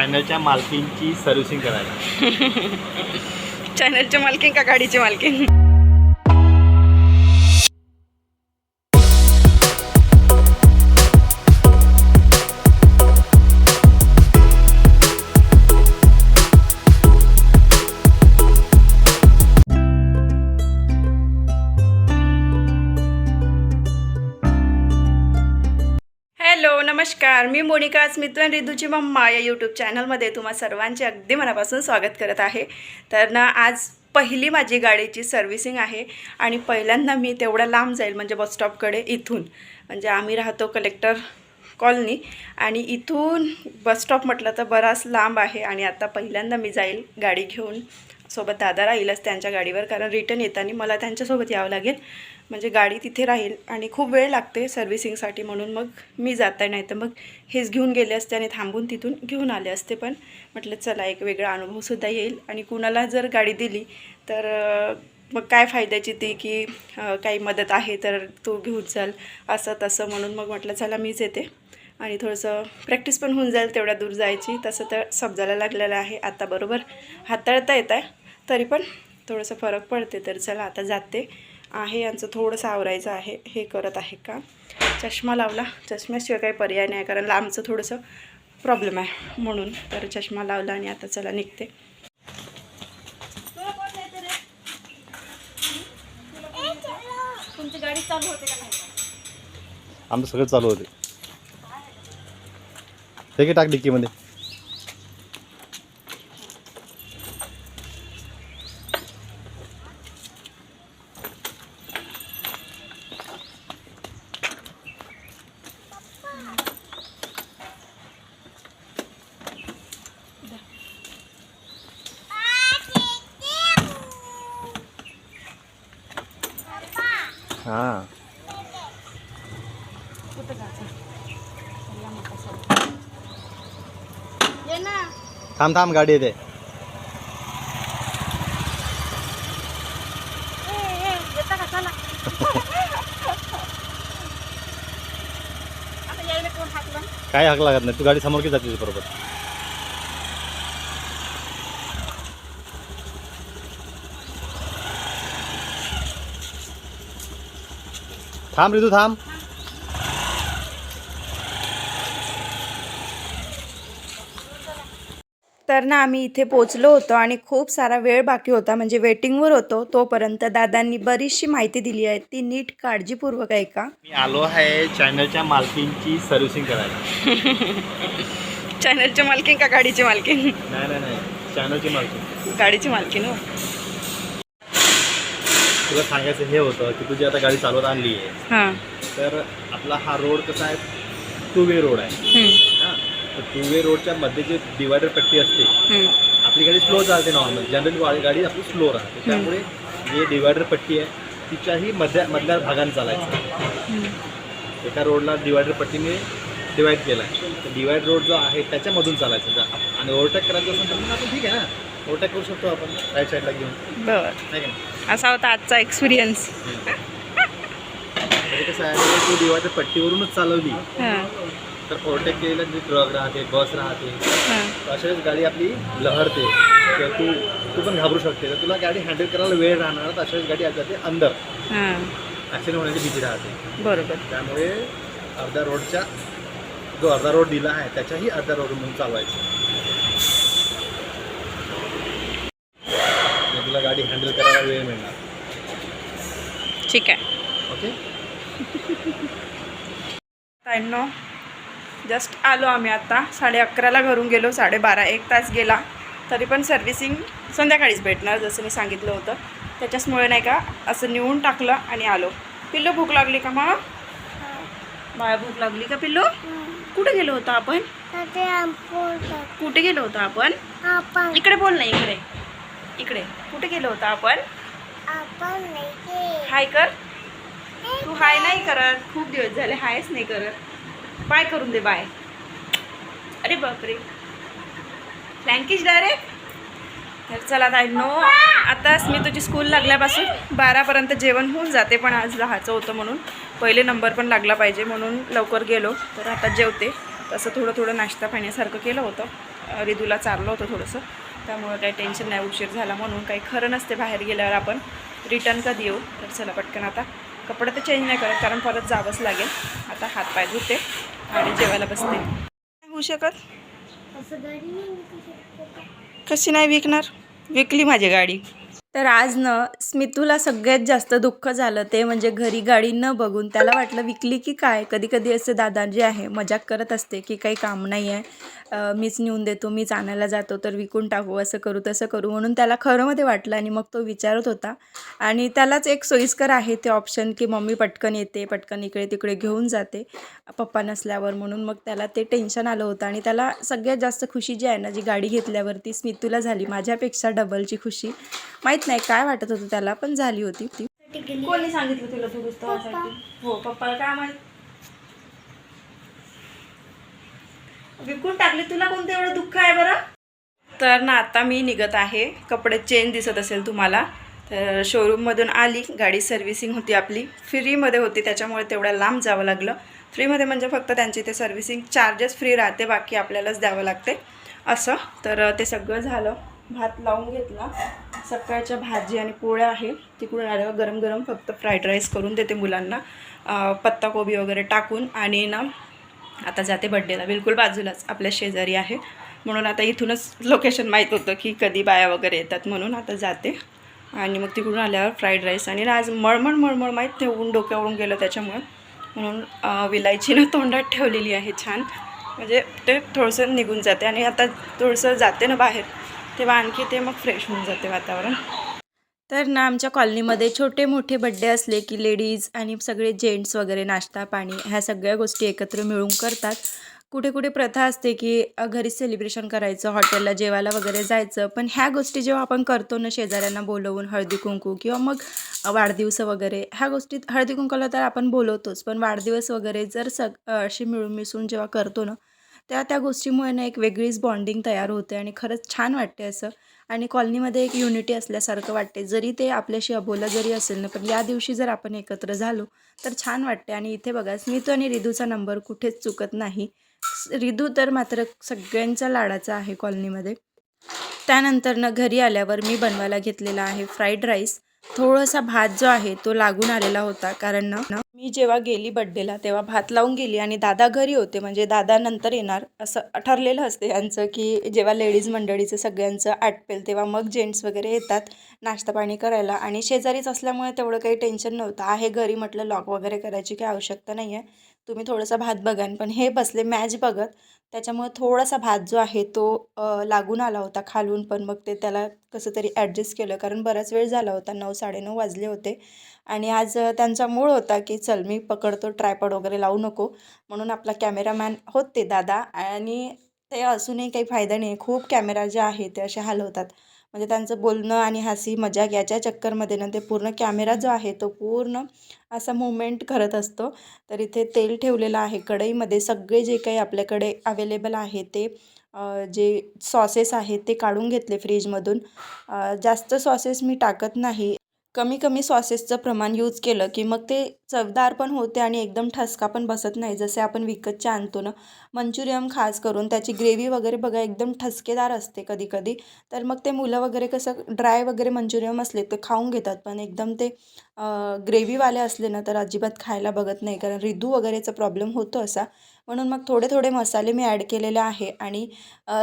चॅनलच्या मालकींची सर्व्हिसिंग करायला. चॅनलच्या मालकीन का गाडीची मालकीन? नमस्कार मी मोनिका स्मितू आणि रिदूची मम्मा या यूट्यूब चॅनलमध्ये तुम्हा सर्वांचे अगदी मनापासून स्वागत करत आहे. तर ना आज पहिली माझी गाडीची सर्व्हिसिंग आहे आणि पहिल्यांदा मी तेवढा लांब जाईल म्हणजे बसस्टॉपकडे इथून. म्हणजे आम्ही राहतो कलेक्टर कॉलनी आणि इथून बसस्टॉप म्हटलं तर बराच लांब आहे आणि आता पहिल्यांदा मी जाईल गाडी घेऊन. सोबत दादा राहीलच त्यांच्या गाडीवर कारण रिटर्न येताना मला त्यांच्यासोबत यावं लागेल. म्हणजे गाडी तिथे राहील आणि खूप वेळ लागते सर्व्हिसिंगसाठी म्हणून मग मी जाता नाही तर मग हेच घेऊन गेले असते आणि थांबून तिथून घेऊन आले असते पण. म्हटलं चला एक वेगळा अनुभवसुद्धा येईल आणि कुणाला जर गाडी दिली तर मग काय फायद्याची ती की काही मदत आहे तर तू घेऊन जाल असं तसं म्हणून मग म्हटलं चला मीच येते. आणि थोडंसं प्रॅक्टिस पण होऊन जाईल तेवढ्या दूर जायची तसं तर समजायला लागलेलं आहे. आता बरोबर हाताळता येत आहे तरी पण थोडंसं फरक पडते तर चला आता जाते. आहे यांचं थोडंसं आवरायचं आहे हे करत आहे का? चष्मा लावला. चष्म्याशिवाय काही पर्याय नाही कारण लांबचं थोडंसं प्रॉब्लेम आहे म्हणून. तर चष्मा लावला आणि आता चला निघते. तुमची गाडी चालू होते का नाही? आमचं सगळं चालू होते. ते की टाक डिक्कीमध्ये? ना. थांब थांब गाडी येते. काय हाक लागत नाही? तू गाडी समोर की जाते बरोबर? थांब रितू थांब. तर ना आम्ही इथे पोचलो होतो आणि खूप सारा वेळ बाकी होता म्हणजे वेटिंगवर होतो तोपर्यंत दादांनी बरीचशी माहिती दिली आहे. ती नीट काळजीपूर्वक आहे का मी आलो आहे चॅनलच्या मालकींची सर्व्हिसिंग करायला. चॅनलचे मालकीन का गाडीची मालकीन? नाही नाही नाही. चॅनलची मालकी गाडीची मालकीन हो. तुला सांगायचं हे होतं की तुझी आता गाडी चालवत आणली आहे. तर आपला हा रोड कसा आहे? टू वे रोड आहे तर टू वे रोडच्या मध्ये जे डिवायडर पट्टी असते आपली गाडी स्लो चालते नॉर्मल जनरली गाडी आपली स्लो राहते. त्यामुळे जे डिवायडर पट्टी आहे तिच्याही मध्या मधल्या भागाने चालायचं. एका रोडला डिवायडर पट्टीने डिवाईड केला. आहे तर डिवाइड रोड जो आहे त्याच्यामधून चालायचं. आणि ओव्हरटेक करायचं असेल तर आपण ठीक आहे ना. ओव्हरटेक करू शकतो आपण. राईट साईडला घेऊन. बरं? असा होता आजचा एक्सपिरियन्स कसं आहे तू डिवायडर पट्टीवरूनच चालवली. तर ओव्हरटेक केलेलं जे ट्रक राहते बस राहते. तर अशा वेळेस गाडी आपली लहरते. किंवा तू तू पण घाबरू शकते. तर तुला गाडी हँडल करायला वेळ राहणार तर अशा वेळेस गाडी आज जाते अंदर. हां. ॲक्सिडेंट होण्याची भीती राहते. बरोबर. त्यामुळे अर्ध्या रोडच्या जो अर्धा रोड दिला आहे त्याच्याही अर्ध्या रोड म्हणून चालवायचं. म्हणजे तुला गाडी हँडल करायला वेळ मिळणार. ठीक आहे. ओके ताईंनो जस्ट आलो आम्ही आता. साडे अकराला घरून गेलो साडेबारा एक तास गेला. तरी पण सर्व्हिसिंग संध्याकाळीच भेटणार जसं मी सांगितलं होतं. त्याच्याचमुळे नाही का असं नेऊन टाकलं आणि आलो. पिल्लू भूक लागली का मग बाळा भूक लागली का पिल्लू? कुठे गेलो होतो आपण? कुठे गेलो होतो आपण? इकडे बोल ना इकडे. इकडे. कुठे गेलो होतो आपण? नाही. हाय कर. तू हाय नाही करत. खूप दिवस झाले हायच नाही करत. बाय करून दे बाय. अरे बापरे. फ्लँकीज डायरेक्ट तर चला ताई नो आताच मी तुझी स्कूल लागल्यापासून बारापर्यंत जेवण होऊन जाते पण आज राहायचं होतं म्हणून. पहिले नंबर पण लागला पाहिजे म्हणून लवकर गेलो तर आता जेवते. तसं थोडं थोडं नाश्ता पाण्यासारखं केलं होतं. रिदूला चारलं होतं थोडंसं. त्यामुळं काही टेन्शन नाही उशीर झाला म्हणून काही खरं नसते बाहेर गेल्यावर आपण रिटर्न कधी येऊ. तर चला पटकन आता. कपडे तर चेंज नाही करत कारण परत जावंच लागेल. आता हातपाय धुते. आणि जेवायला बसते. नाही होऊ शकत? कशी नाही विकणार? विकली माझी गाडी. तर आज न स्मितूला सगळ्यात जास्त दुःख झालं ते म्हणजे घरी गाडी न बघून त्याला वाटलं विकली की काय? कधी कधी असे दादा जे आहे मजाक करत असते की काही काम नाही आहे मीच नेऊन देतो मीच आणायला जातो तर विकून टाकू असं करू तसं करू म्हणून त्याला खरंमध्ये वाटलं आणि मग तो विचारत होता. आणि त्यालाच एक सोयीस्कर आहे ते ऑप्शन की मम्मी पटकन येते पटकन इकडे तिकडे घेऊन जाते पप्पा नसल्यावर म्हणून मग त्याला ते टेन्शन आलं होतं. आणि त्याला सगळ्यात जास्त खुशी जी आहे ना जी गाडी घेतल्यावरती स्मितूला झाली माझ्यापेक्षा डबलची खुशी. माहीत नाही काय वाटत होतं त्याला पण झाली होती ती. कोणी सांगितलं तुला दुरुस्त हो पप्पाला काय माहीत? विकून टाकले तुला कोणतं एवढं दुःख आहे बरं? तर ना आता मी निघत आहे. कपडे चेंज दिसत असेल तुम्हाला. तर शोरूममधून आली गाडी सर्व्हिसिंग होती आपली. फ्रीमध्ये होती त्याच्यामुळे तेवढ्या लांब जावं लागलं. फ्रीमध्ये म्हणजे फक्त त्यांची ते सर्व्हिसिंग चार्जेस फ्री राहते बाकी आपल्यालाच द्यावं लागते. असं तर ते सगळं झालं. भात लावून घेतला. सकाळच्या भाजी आणि पोळ्या आहे तिकडून आल्यावर गरम गरम फक्त फ्राईड राईस करून देते मुलांना. पत्ताकोबी वगैरे टाकून आणि ना आता जाते बड्डेला बिलकुल बाजूलाच आपल्या शेजारी आहे. म्हणून आता इथूनच लोकेशन माहीत होतं की कधी बाया वगैरे येतात म्हणून आता जाते. आणि मग तिकडून आल्यावर फ्राईड राईस आणि आज मळमळ मळमळ माहीत ठेवून डोक्यावरून गेलं त्याच्यामुळे. म्हणून अं, विलायचीनं तोंडात ठेवलेली आहे छान. म्हणजे ते थोडंसं निघून जाते आणि आता थोडंसं जाते ना बाहेर. तेव्हा आणखी ते मग फ्रेश होऊन जाते वातावरण. तर ना आमच्या कॉलनीमध्ये छोटे मोठे बड्डे असले की लेडीज आणि सगळे जेंट्स वगैरे नाश्ता पाणी ह्या सगळ्या गोष्टी एकत्र मिळून करतात. कुठे कुठे प्रथा असते की घरी घरीच सेलिब्रेशन करायचं हॉटेलला जेवायला वगैरे जायचं. पण ह्या गोष्टी जेव्हा आपण करतो ना शेजाऱ्यांना बोलवून हळदी कुंकू किंवा मग वाढदिवस वगैरे ह्या गोष्टीत हळदी कुंकूला तर आपण बोलवतोच. पण वाढदिवस वगैरे जर सग अशी मिळून मिसळून जेव्हा करतो ना त्या त्या गोष्टीमुळे ना एक वेगळीच बॉन्डिंग तयार होते आणि खरंच छान वाटते असं. आणि कॉलनीमध्ये एक युनिटी असल्यासारखं वाटते. जरी ते आपल्याशी अबोला जरी असेल ना पण या दिवशी जर आपण एकत्र झालो तर छान वाटते. आणि इथे बघा स्मितू आणि रिदूचा नंबर कुठेच चुकत नाही. रिदू तर मात्र सगळ्यांचा लाडाचा आहे कॉलनीमध्ये त्यानंतर ना घरी आल्यावर मी बनवायला घेतलेला आहे फ्राईड राईस थोडासा भात जो आहे तो लागून आलेला होता. कारण ना मी जेव्हा गेली बड्डेला तेव्हा भात लावून गेली आणि दादा घरी होते. म्हणजे दादा नंतर येणार असं ठरलेलं असते यांचं की जेव्हा लेडीज मंडळीचं सगळ्यांचं आटपेल तेव्हा मग जेंट्स वगैरे येतात नाश्ता पाणी करायला. आणि शेजारीच असल्यामुळे तेवढं काही टेन्शन नव्हतं. आहे घरी म्हटलं लॉक वगैरे करायची काही आवश्यकता नाही आहे तुम्ही थोडासा भात बघान. पण हे बसले मॅच बघत. त्याच्यामुळे थोडासा भात जो आहे तो लागून आला होता खालून. पण मग ते त्याला कसं तरी ॲडजस्ट केलं. कारण बराच वेळ झाला होता. नऊ साडेनऊ वाजले होते. आणि आज त्यांचा मूळ होता की चल मी पकडतो ट्रायपॉड वगैरे लावू नको. म्हणून आपला कॅमेरामॅन होते दादा. आणि ते असूनही काही फायदा नाही खूप कॅमेरा जे आहे ते असे हलवतात. म्हणजे त्यांचं बोलणं आणि हसी मजाक याच्या चक्करमध्ये ना ते पूर्ण कॅमेरा जो आहे तो पूर्ण असा मुवमेंट करत असतो. तर इथे तेल ठेवलेलं आहे कढईमध्ये. सगळे जे काही आपल्याकडे अवेलेबल आहे ते जे सॉसेस आहेत ते काढून घेतले फ्रीजमधून. जास्त सॉसेस मी टाकत नाही. कमी कमी सॉसेसचं प्रमाण यूज केलं की मग ते चवदार पण होते आणि एकदम ठसका पण बसत नाही जसे आपण विकतचे आणतो ना. मंचुरियम खास करून त्याची ग्रेव्ही वगैरे बघा एकदम ठसकेदार असते कधी कधी तर मग ते मुलं वगैरे कसं ड्राय वगैरे मंचुरियम असले ते खाऊन घेतात पण एकदम ते ग्रेव्हीवाले असले ना तर अजिबात खायला बघत नाही. कारण रिदू वगैरेचा प्रॉब्लेम होतो असा. म्हणून मग थोडे थोडे मसाले मी ॲड केलेले आहे. आणि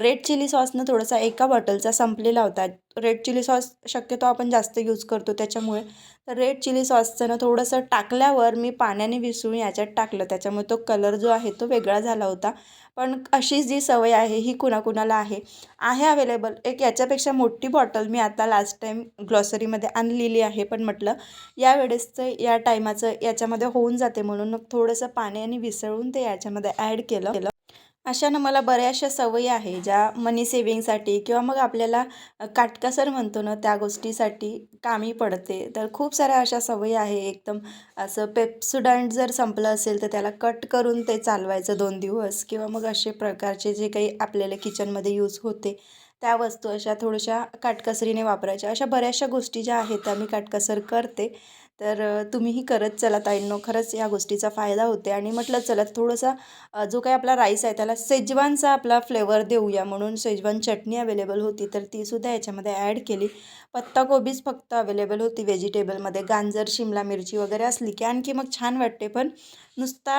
रेड चिली सॉसनं थोडासा एका बॉटलचा संपलेला होता. रेड चिली सॉस शक्यतो आपण जास्त यूज करतो त्याच्यामुळे. तर रेड चिली सॉसचं ना थोडंसं टाकल्यावर मी पाण्याने विसळून याच्यात टाकलं. त्याच्यामुळे तो कलर जो आहे तो वेगळा झाला होता. पण अशीच जी सवय आहे ही कुणाकुणाला आहे आहे अवेलेबल एक याच्यापेक्षा मोठी बॉटल मी आता लास्ट टाईम ग्लॉसरीमध्ये आणलेली आहे. पण म्हटलं या वेळेसचं या टायमाचं याच्यामध्ये होऊन जाते म्हणून मग थोडंसं पाण्याने विसळून ते याच्यामध्ये ॲड केलं. अशानं मला बऱ्याचशा सवयी आहे ज्या मनी सेविंगसाठी किंवा मग आपल्याला काटकसर म्हणतो ना त्या गोष्टीसाठी कामी पडते. तर खूप साऱ्या अशा सवयी आहे. एकदम असं पेप्सुडंट जर संपलं असेल तर त्याला कट करून ते चालवायचं दोन दिवस किंवा मग असे प्रकारचे जे काही आपल्याला किचनमध्ये यूज होते त्या वस्तू अशा थोड्याशा काटकसरीने वापरायच्या. अशा बऱ्याचशा गोष्टी ज्या आहेत त्या मी काटकसर करते. तर तुम्हीही करत चला ताईंनो. खरंच या गोष्टीचा फायदा होते. आणि म्हटलं चला थोडंसा जो काही आपला राईस आहे त्याला सेजवानचा आपला फ्लेवर देऊया. म्हणून सेजवान चटणी अवेलेबल होती तर तीसुद्धा याच्यामध्ये ॲड केली. पत्ताकोबीच फक्त अवेलेबल होती व्हेजिटेबलमध्ये. गांजर शिमला मिरची वगैरे असली की आणखी मग छान वाटते. पण नुसता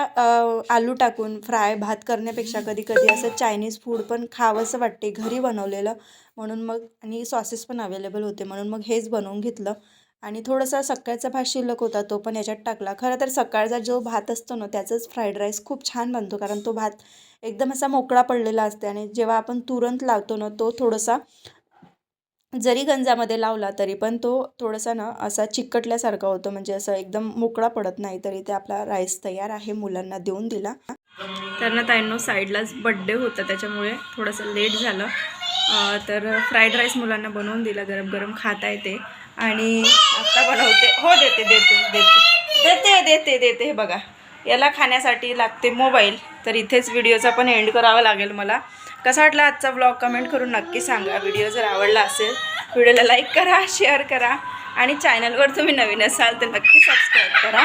आलू टाकून फ्राय भात करण्यापेक्षा कधी कधी असं चायनीज फूड पण खावंसं वाटते. घरी बनवलेलं. म्हणून मग आणि सॉसेस पण अवेलेबल होते. म्हणून मग हेच बनवून घेतलं. आणि थोडासा सकाळचा भात शिल्लक होता तो पण याच्यात टाकला. खरं तर सकाळचा जो भात असतो ना त्याचाच फ्राईड राईस खूप छान बनतो कारण तो भात एकदम असा मोकळा पडलेला असते आणि जेव्हा आपण तुरंत लावतो ना तो थोडासा जरी गंजामध्ये लावला तरी पण तो थोडासा ना असा चिकटल्यासारखा होतो. म्हणजे असं एकदम मोकळा पडत नाही तरी ते आपला राईस तयार आहे मुलांना देऊन दिला. तर ना ताईंनो साईडलाच बड्डे होता त्याच्यामुळे थोडंसं लेट झालं. तर फ्राईड राईस मुलांना बनवून दिला गरम गरम खाता येते. आणि आत्ता बनवते. हो देते देते देते. देते देते देते. हे बघा याला खाण्यासाठी लागते मोबाईल. तर इथेच व्हिडिओचा पण एंड करावा लागेल मला. कसा वाटला आजचा ब्लॉग कमेंट करून नक्की सांगा. व्हिडिओ जर आवडला असेल व्हिडिओला लाईक करा शेअर करा. आणि चॅनलवर तुम्ही नवीन असाल तर नक्की सबस्क्राईब करा.